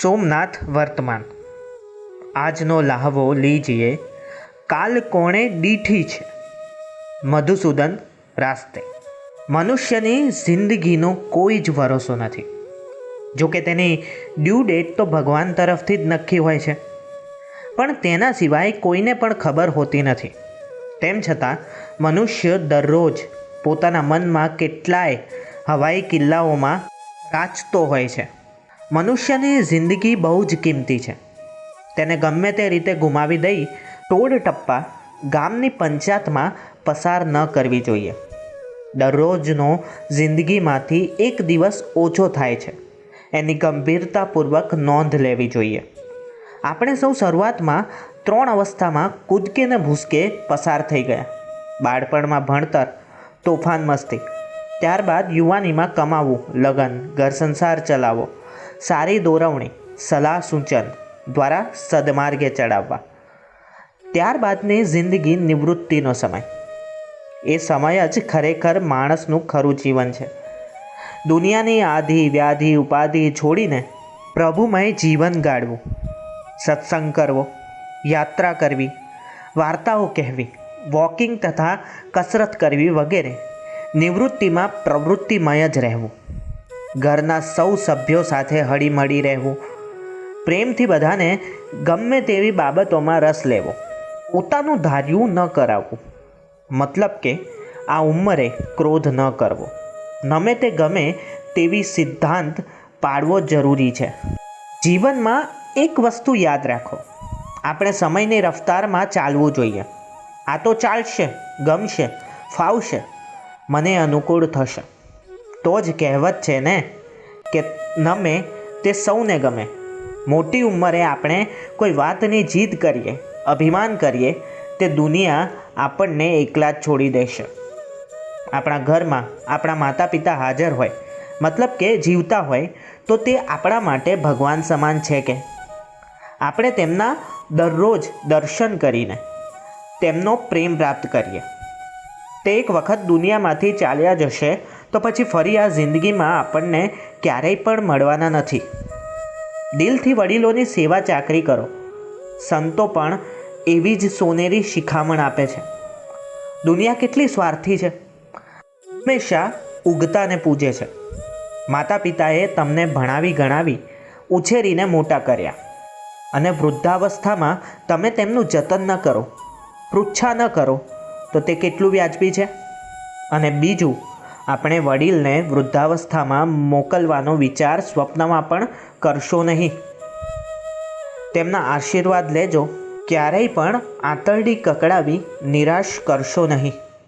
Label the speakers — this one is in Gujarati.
Speaker 1: સોમનાથ વર્તમાન. આજનો લાહવો લીજીએ. કાલ કોણે દીઠી છે? મધુસૂદન રાસ્તે. મનુષ્યની જિંદગીનો કોઈ જ ભરોસો નથી. જો કે તેની ડ્યુ ડેટ તો ભગવાન તરફથી જ નક્કી હોય છે. પણ તેના સિવાય કોઈને પણ ખબર હોતી નથી. તેમ છતાં, મનુષ્ય દરરોજ પોતાના મનમાં કેટલાય હવાઈ કિલ્લાઓમાં રાચતો હોય છે. મનુષ્યની જિંદગી બહુ જ કિંમતી છે. તેને ગમે તે રીતે ગુમાવી દઈ ટોળ ટપ્પા ગામની પંચાયતમાં પસાર ન કરવી જોઈએ. દરરોજનો જિંદગીમાંથી એક દિવસ ઓછો થાય છે. એની ગંભીરતાપૂર્વક નોંધ લેવી જોઈએ. આપણે સૌ શરૂઆતમાં ત્રણ અવસ્થામાં કૂદકે ને ભૂસકે પસાર થઈ ગયા. બાળપણમાં ભણતર, તોફાન મસ્તી. ત્યારબાદ યુવાનીમાં કમાવું, લગન ઘર સંસાર ચલાવવો સારી દોરવણી, સલાહ સૂચન દ્વારા સદમાર્ગે ચડાવવા. ત્યારબાદની જિંદગી નિવૃત્તિનો સમય. એ સમય જ ખરેખર માણસનું ખરું જીવન છે. દુનિયાની આધિ, વ્યાધિ, ઉપાધિ છોડીને પ્રભુમય જીવન ગાળવું, સત્સંગ કરવો, યાત્રા કરવી, વાર્તાઓ કહેવી, વોકિંગ તથા કસરત કરવી વગેરે નિવૃત્તિમાં પ્રવૃત્તિમય જ રહેવું. ઘરના સૌ સભ્યો સાથે હળીમળી રહેવું. પ્રેમથી બધાને ગમે તેવી બાબતોમાં રસ લેવો. પોતાનું ધાર્યું ન કરાવવું. મતલબ કે આ ઉંમરે ક્રોધ ન કરવો. નમે તે ગમે તેવી સિદ્ધાંત પાડવો જરૂરી છે. જીવનમાં એક વસ્તુ યાદ રાખો. આપણે સમયની રફતારમાં ચાલવું જોઈએ. આ તો ચાલશે, ગમશે, ફાવશે. મને અનુકૂળ થશે. તો જ કહેવત છે ને કે નમે તે સૌને ગમે. મોટી ઉંમરે આપણે કોઈ વાતની જીદ કરીએ, અભિમાન કરીએ, તે દુનિયા આપણને એકલા જ છોડી દેશે. આપણા ઘરમાં આપણા માતા પિતા હાજર હોય, મતલબ કે જીવતા હોય, તો તે આપણા માટે ભગવાન સમાન છે કે? આપણે તેમના દરરોજ દર્શન કરીને તેમનો પ્રેમ પ્રાપ્ત કરીએ. તે એક વખત દુનિયામાંથી ચાલ્યા જશે તો પછી ફરી આ જિંદગીમાં આપણને ક્યારેય પણ મળવાના નથી. દિલથી વડીલોની સેવા ચાકરી કરો. સંતો પણ એવી જ સોનેરી શિખામણ આપે છે. દુનિયા કેટલી સ્વાર્થી છે. હંમેશા ઉગતાને પૂજે છે. માતા પિતાએ તમને ભણાવી ગણાવી ઉછેરીને મોટા કર્યા. અને વૃદ્ધાવસ્થામાં તમે તેમનું જતન ન કરો. પૃચ્છા ન કરો. તો તે કેટલું વ્યાજબી છે? અને બીજું આપણે વડીલને વૃદ્ધાવસ્થામાં મોકલવાનો વિચાર સ્વપ્નમાં પણ કરશો નહીં. તેમના આશીર્વાદ લેજો. ક્યારેય પણ આંતરડી કકડાવી નિરાશ કરશો નહીં.